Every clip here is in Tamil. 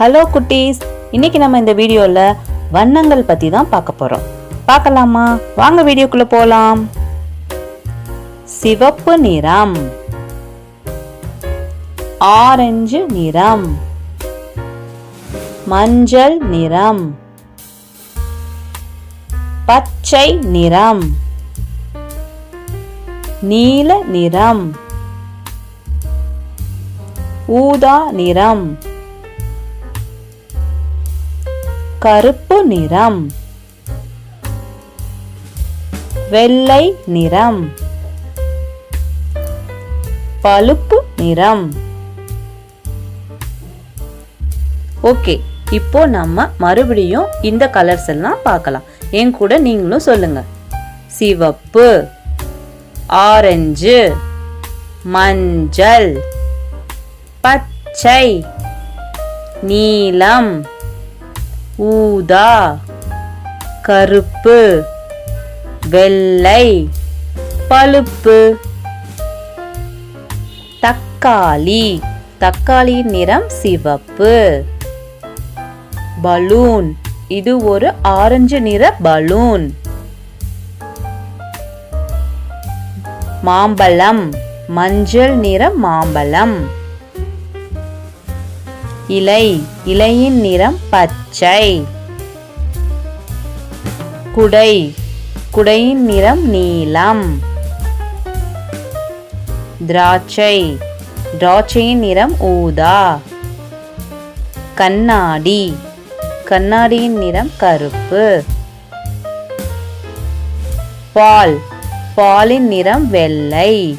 ஹலோ குட்டீஸ். இன்னைக்கு நம்ம இந்த வீடியோவில் வண்ணங்கள் பற்றி தான் பார்க்க போகிறோம் பார்க்கலாமா? வாங்க வீடியோக்குள்ளே போகலாம் சிவப்பு நிறம். ஆரஞ்சு நிறம். மஞ்சள் நிறம். பச்சை நிறம். நீல நிறம். ஊதா நிறம். கருப்பு நிறம். வெள்ளை நிறம். பழுப்பு நிறம். ஓகே இப்போ நம்ம மறுபடியும் இந்த கலர்ஸ் எல்லாம் பார்க்கலாம். என் கூட நீங்களும் சொல்லுங்க. சிவப்பு ஆரஞ்சு மஞ்சள் பச்சை நீலம். ஊதா கருப்பு வெள்ளை பழுப்பு தக்காளி. தக்காளியின் நிறம் சிவப்பு. பலூன் இது ஒரு ஆரஞ்சு நிற பலூன். மாம்பழம் மஞ்சள் நிற மாம்பழம். இலை இலையின் நிறம் பச்சை. குடை குடையின் நிறம் நீலம். திராட்சை திராட்சையின் நிறம் ஊதா. கண்ணாடி கண்ணாடியின் நிறம் கருப்பு. பால் பாலின் நிறம் வெள்ளை.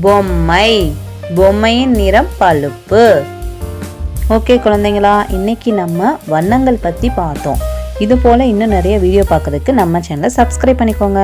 பொம்மை பொம்மையின் நிறம் பழுப்பு. ஓகே குழந்தைங்களா இன்னைக்கு நம்ம வண்ணங்கள் பற்றி பார்த்தோம். இது போல் இன்னும் நிறைய வீடியோ பார்க்குறதுக்கு நம்ம சேனலை சப்ஸ்கிரைப் பண்ணிக்கோங்க.